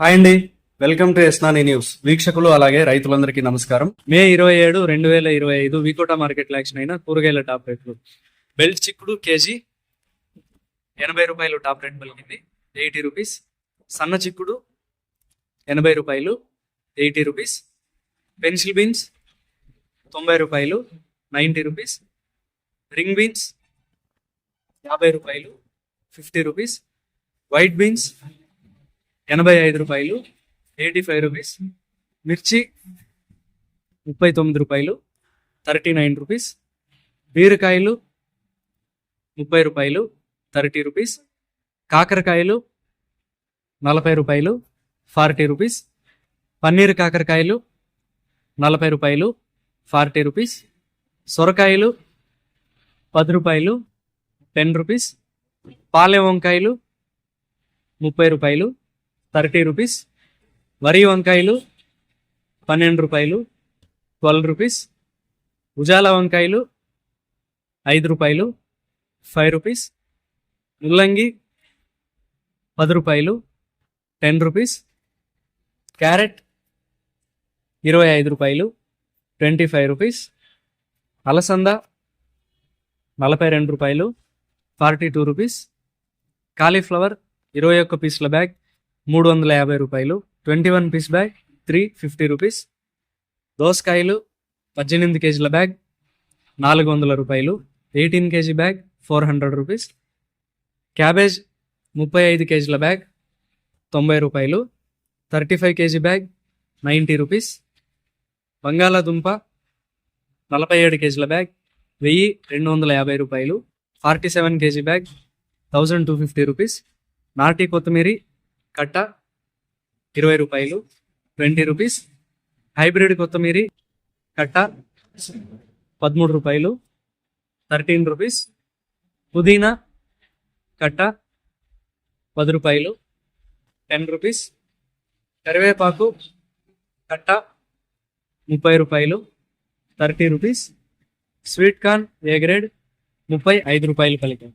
Hi అండి. Welcome to ఎస్నాని news. వీక్షకులు అలాగే రైతులందరికీ నమస్కారం. మే ఇరవై ఏడు రెండు వేల ఇరవై ఐదు వికోట మార్కెట్ యాక్షన్ అయిన కూరగాయల టాప్ రేట్లు. బెల్ట్ చిక్కుడు కేజీ ఎనభై రూపాయలు టాప్ రేట్ పలికింది. Eighty rupees. సన్న చిక్కుడు ఎనభై రూపాయలు ఎయిటీ రూపీస్. పెన్సిల్ బీన్స్ తొంభై రూపాయలు నైంటీ రూపీస్. రింగ్ బీన్స్ యాభై రూపాయలు ఫిఫ్టీ రూపీస్. వైట్ బీన్స్ ఎనభై ఐదు రూపాయలు ఎయిటీ ఫైవ్ రూపీస్ మిర్చి ముప్పై తొమ్మిది రూపాయలు థర్టీ నైన్ రూపీస్ బీరకాయలు ముప్పై రూపాయలు థర్టీ రూపీస్ కాకరకాయలు నలభై రూపాయలు ఫార్టీ రూపీస్ పన్నీర్ కాకరకాయలు నలభై రూపాయలు ఫార్టీ రూపీస్ సొరకాయలు పది రూపాయలు టెన్ రూపీస్ పాలెం వంకాయలు ముప్పై రూపాయలు థర్టీ రూపీస్. వరి వంకాయలు పన్నెండు రూపాయలు. Twelve rupees. ఉజాల వంకాయలు ఐదు రూపాయలు. Five rupees. ముల్లంగి పది రూపాయలు. Ten rupees. క్యారెట్ ఇరవై ఐదు రూపాయలు. Twenty five rupees. అలసంద నలభై రెండు రూపాయలు. Forty two rupees. కాలీఫ్లవర్ ఇరవై ఒక్క పీసుల బ్యాగ్. మూడు వందల యాభై రూపాయలు. Twenty one piece bag three fifty rupees. దోసకాయలు పద్దెనిమిది కేజీల బ్యాగ్ నాలుగు వందల రూపాయలు. Eighteen KG bag four hundred rupees. Cabbage ముప్పై ఐదు కేజీల బ్యాగ్ తొంభై రూపాయలు. Thirty five KG bag ninety rupees. బంగాళాదుంప నలభై ఏడు కేజీల బ్యాగ్ వెయ్యి రెండు వందల యాభై రూపాయలు. Forty seven KG bag thousand two fifty rupees. నాటి కొత్తిమీరి కట్ట ఇరవై రూపాయలు ట్వంటీ రూపీస్. హైబ్రిడ్ కొత్తిమీరి కట్ట పదమూడు రూపాయలు థర్టీన్ రూపీస్. పుదీనా కట్ట పది రూపాయలు టెన్ రూపీస్. కరివేపాకు కట్ట ముప్పై రూపాయలు thirty rupees. Sweet corn A grade? ముప్పై ఐదు రూపాయలు కలిగాం